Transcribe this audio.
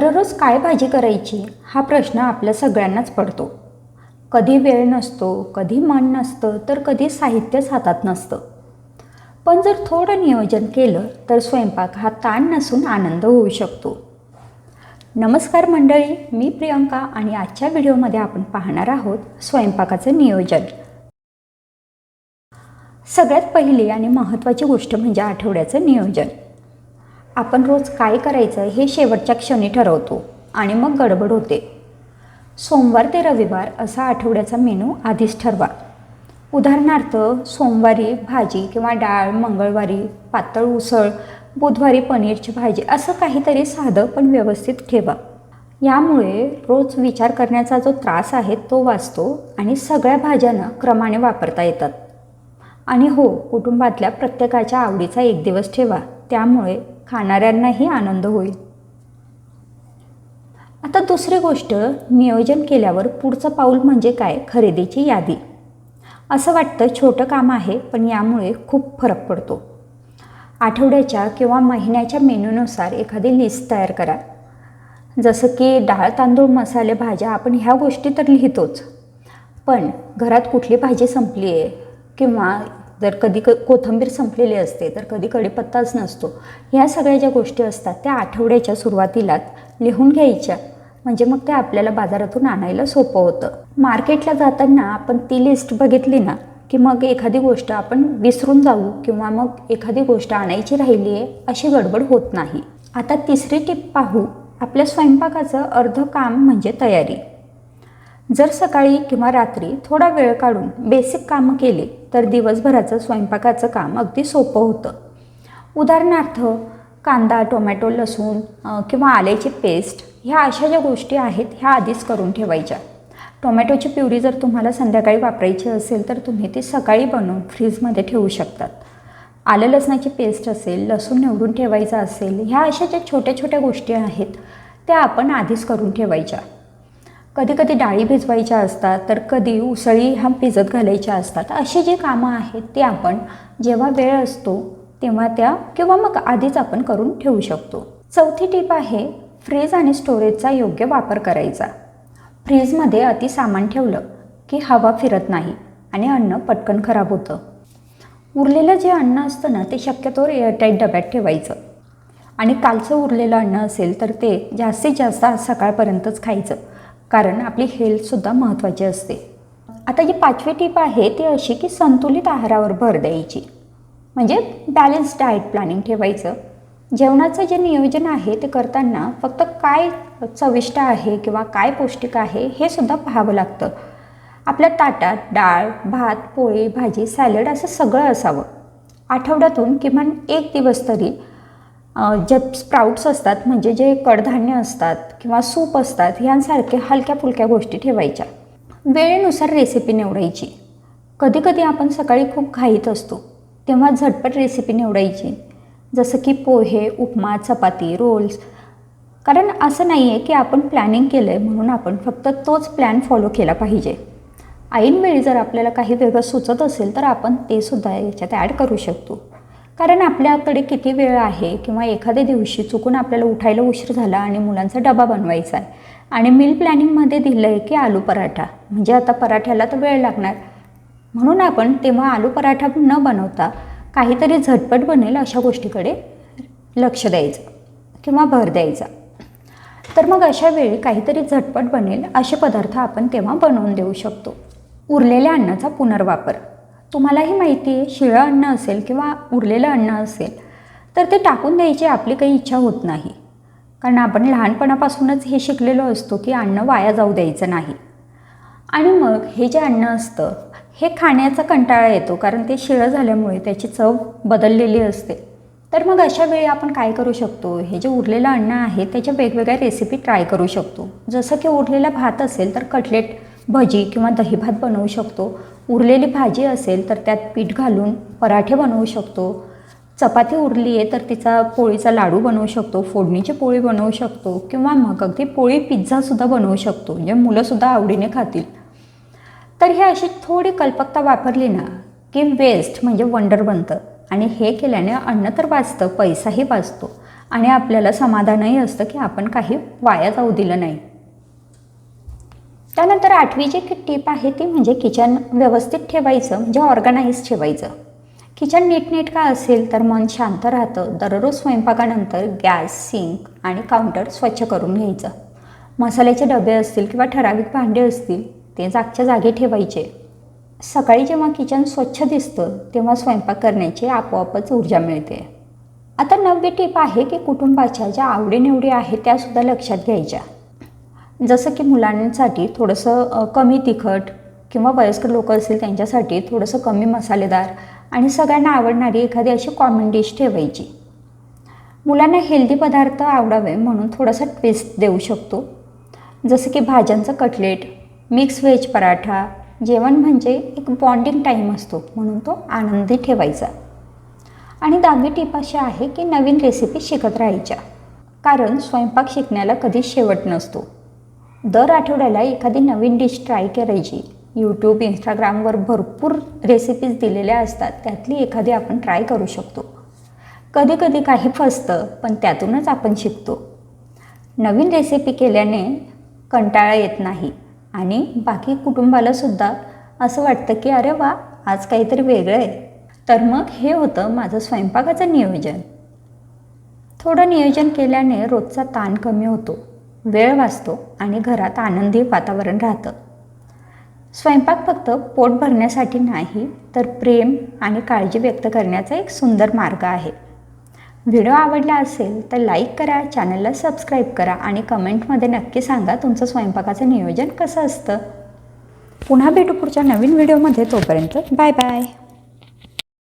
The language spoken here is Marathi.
दररोज काय भाजी करायची हा प्रश्न आपल्या सगळ्यांनाच पडतो. कधी वेळ नसतो कधी मन नसतं तर कधी साहित्यच हातात नसतं. पण जर थोडं नियोजन केलं तर स्वयंपाक हा ताण नसून आनंद होऊ शकतो. नमस्कार मंडळी मी प्रियंका आणि आजच्या व्हिडिओमध्ये आपण पाहणार आहोत स्वयंपाकाचं नियोजन. सगळ्यात पहिली आणि महत्त्वाची गोष्ट म्हणजे आठवड्याचं नियोजन. आपण रोज काय करायचं हे शेवटच्या क्षणी ठरवतो आणि मग गडबड होते. सोमवार ते रविवार असा आठवड्याचा मेनू आधीच ठरवा. उदाहरणार्थ सोमवारी भाजी किंवा डाळ मंगळवारी पातळ उसळ बुधवारी पनीरची भाजी असं काहीतरी साधं पण व्यवस्थित ठेवा. यामुळे रोज विचार करण्याचा जो त्रास आहे तो वाचतो आणि सगळ्या भाज्यांना क्रमाने वापरता येतात. आणि हो कुटुंबातल्या प्रत्येकाच्या आवडीचा एक दिवस ठेवा. त्यामुळे खाणाऱ्यांनाही आनंद होईल. आता दुसरी गोष्ट नियोजन केल्यावर पुढचं पाऊल म्हणजे काय? खरेदीची यादी. असं वाटतं छोटं काम आहे पण यामुळे खूप फरक पडतो. आठवड्याच्या किंवा महिन्याच्या मेनूनुसार एखादी लिस्ट तयार करा. जसं की डाळ तांदूळ मसाले भाज्या आपण ह्या गोष्टी तर लिहितोच. पण घरात कुठली भाजी संपली आहे किंवा जर कधी क कोथिंबीर संपलेली असते तर कधी कढीपत्ताच नसतो. ह्या सगळ्या ज्या गोष्टी असतात त्या आठवड्याच्या सुरुवातीलाच लिहून घ्यायच्या. म्हणजे मग ते आपल्याला बाजारातून आणायला सोपं होतं. मार्केटला जाताना आपण ती लिस्ट बघितली ना की मग एखादी गोष्ट आपण विसरून जाऊ किंवा मग एखादी गोष्ट आणायची राहिली आहे अशी गडबड होत नाही. आता तिसरी टिप पाहू आपल्या स्वयंपाकाचं अर्ध काम म्हणजे तयारी. जर सकाळी किंवा रात्री थोडा वेळ काढून बेसिक कामं केले तर दिवसभराचं स्वयंपाकाचं काम अगदी सोपं होतं. उदाहरणार्थ कांदा टोमॅटो लसूण किंवा आल्याची पेस्ट ह्या अशा ज्या गोष्टी आहेत ह्या आधीच करून ठेवायच्या. टोमॅटोची प्युरी जर तुम्हाला संध्याकाळी वापरायची असेल तर तुम्ही ती सकाळी बनवून फ्रीजमध्ये ठेवू शकतात. आलं लसणाची पेस्ट असेल लसूण निवडून ठेवायचा असेल ह्या अशा ज्या छोट्या छोट्या गोष्टी आहेत त्या आपण आधीच करून ठेवायच्या. कधी कधी डाळी भिजवायच्या असतात तर कधी उसळी ह्या भिजत घालायच्या असतात. अशी जी कामं आहेत ती आपण जेव्हा वेळ असतो तेव्हा त्या किंवा मग आधीच आपण करून ठेवू शकतो. चौथी टीप आहे फ्रीज आणि स्टोरेजचा योग्य वापर करायचा. फ्रीजमध्ये अति सामान ठेवलं की हवा फिरत नाही आणि अन्न पटकन खराब होतं. उरलेलं जे अन्न असतं ना ते शक्यतोवर एअरटाईट डब्यात ठेवायचं. आणि कालचं उरलेलं अन्न असेल तर ते जास्तीत जास्त आज सकाळपर्यंतच खायचं. कारण आपली हेल्थसुद्धा महत्त्वाची असते. आता जी पाचवी टीप आहे ती अशी की संतुलित आहारावर भर द्यायची. म्हणजे बॅलन्स डाएट प्लॅनिंग ठेवायचं. जेवणाचं जे नियोजन आहे ते करताना फक्त काय चविष्ट आहे किंवा काय पौष्टिक आहे हे सुद्धा पाहावं लागतं. आपल्या ताटात डाळ भात पोळी भाजी सॅलड असं सगळं असावं. आठवड्यातून किमान एक दिवस तरी जे स्प्राउट्स असतात म्हणजे जे कडधान्य असतात किंवा सूप असतात यांसारख्या हलक्या फुलक्या गोष्टी ठेवायच्या. वेळेनुसार रेसिपी निवडायची. कधीकधी आपण सकाळी खूप घाईत असतो तेव्हा झटपट रेसिपी निवडायची. जसं की पोहे उपमा चपाती रोल्स कारण असं नाही आहे की आपण प्लॅनिंग केलं आहे म्हणून आपण फक्त तोच प्लॅन फॉलो केला पाहिजे. ऐनवेळी जर आपल्याला काही वेगळं सुचत असेल तर आपण ते सुद्धा याच्यात ॲड करू शकतो. कारण आपल्याकडे किती वेळ आहे किंवा एखाद्या दिवशी चुकून आपल्याला उठायला उशीर झाला आणि मुलांचा डबा बनवायचा आहे. आणि मील प्लॅनिंगमध्ये दिलं आहे की आलू पराठा. म्हणजे आता पराठ्याला तर वेळ लागणार. म्हणून आपण तेव्हा आलू पराठा न बनवता काहीतरी झटपट बनेल अशा गोष्टीकडे लक्ष द्यायचं किंवा भर द्यायचा. तर मग अशा वेळी काहीतरी झटपट बनेल असे पदार्थ आपण तेव्हा बनवून देऊ शकतो. उरलेल्या अन्नाचा पुनर्वापर. तुम्हालाही माहिती आहे शिळं अन्न असेल किंवा उरलेलं अन्न असेल तर ते टाकून द्यायची आपली काही इच्छा होत नाही. कारण आपण लहानपणापासूनच हे शिकलेलो असतो की अन्न वाया जाऊ द्यायचं नाही. आणि मग हे जे अन्न असतं हे खाण्याचा कंटाळा येतो कारण ते शिळं झाल्यामुळे त्याची चव बदललेली असते. तर मग अशा वेळी आपण काय करू शकतो? हे जे उरलेलं अन्न आहे त्याच्या वेगवेगळ्या रेसिपी ट्राय करू शकतो. जसं की उरलेला भात असेल तर कटलेट भजी किंवा दही भात बनवू शकतो. उरलेली भाजी असेल तर त्यात पीठ घालून पराठे बनवू शकतो. चपाती उरली आहे तर तिचा पोळीचा लाडू बनवू शकतो फोडणीची पोळी बनवू शकतो किंवा मग अगदी पोळी पिझ्झासुद्धा बनवू शकतो जे मुलंसुद्धा आवडीने खातील. तर हे अशी थोडी कल्पकता वापरली ना की वेस्ट म्हणजे वंडर बनतं. आणि हे केल्याने अन्न तर वाचतं पैसाही वाचतो. आणि आपल्याला समाधानही असतं की आपण काही वाया जाऊ दिलं नाही. त्यानंतर आठवी की टीप आहे ती म्हणजे किचन व्यवस्थित ठेवायचं म्हणजे ऑर्गनाईज ठेवायचं. किचन नीटनेटका असेल तर मन शांत राहतं. दररोज स्वयंपाकानंतर गॅस सिंक आणि काउंटर स्वच्छ करून घ्यायचं. मसाल्याचे डबे असतील किंवा ठराविक भांडे असतील ते जागच्या जागी ठेवायचे. सकाळी जेव्हा किचन स्वच्छ दिसतं तेव्हा स्वयंपाक करण्याची आपोआपच ऊर्जा मिळते. आता नववी टीप आहे की कुटुंबाच्या ज्या आवडीनिवडी आहेत त्यासुद्धा लक्षात घ्यायच्या. जसं की मुलांसाठी थोडंसं कमी तिखट किंवा वयस्कर लोक असतील त्यांच्यासाठी थोडंसं कमी मसालेदार आणि सगळ्यांना आवडणारी एखादी अशी कॉमन डिश ठेवायची. मुलांना हेल्दी पदार्थ आवडावे म्हणून थोडासा ट्विस्ट देऊ शकतो. जसं की भाज्यांचं कटलेट मिक्स व्हेज पराठा जेवण म्हणजे एक बॉन्डिंग टाईम असतो म्हणून तो आनंदी ठेवायचा. आणि दहावी टीप अशी आहे की नवीन रेसिपी शिकत राहायच्या. कारण स्वयंपाक शिकण्याला कधीच शेवट नसतो. दर आठवड्याला एखादी नवीन डिश ट्राय करायची. यूट्यूब इंस्टाग्रामवर भरपूर रेसिपीज दिलेल्या असतात. त्यातली एखादी आपण ट्राय करू शकतो. कधी कधी काही फसतं पण त्यातूनच आपण शिकतो. नवीन रेसिपी केल्याने कंटाळा येत नाही आणि बाकी कुटुंबालासुद्धा असं वाटतं की अरे वा आज काहीतरी वेगळं आहे. तर मग हे होतं माझं स्वयंपाकाचं नियोजन. थोडं नियोजन केल्याने रोजचा ताण कमी होतो. वेळ वाचतो आणि घरात आनंदी वातावरण राहतं. स्वयंपाक फक्त पोट भरण्यासाठी नाही तर प्रेम आणि काळजी व्यक्त करण्याचा एक सुंदर मार्ग आहे. व्हिडिओ आवडला असेल तर लाईक करा चॅनलला सबस्क्राईब करा आणि कमेंटमध्ये नक्की सांगा तुमचं स्वयंपाकाचं नियोजन कसं असतं. पुन्हा भेटू पुढच्या नवीन व्हिडिओमध्ये तोपर्यंत बाय बाय.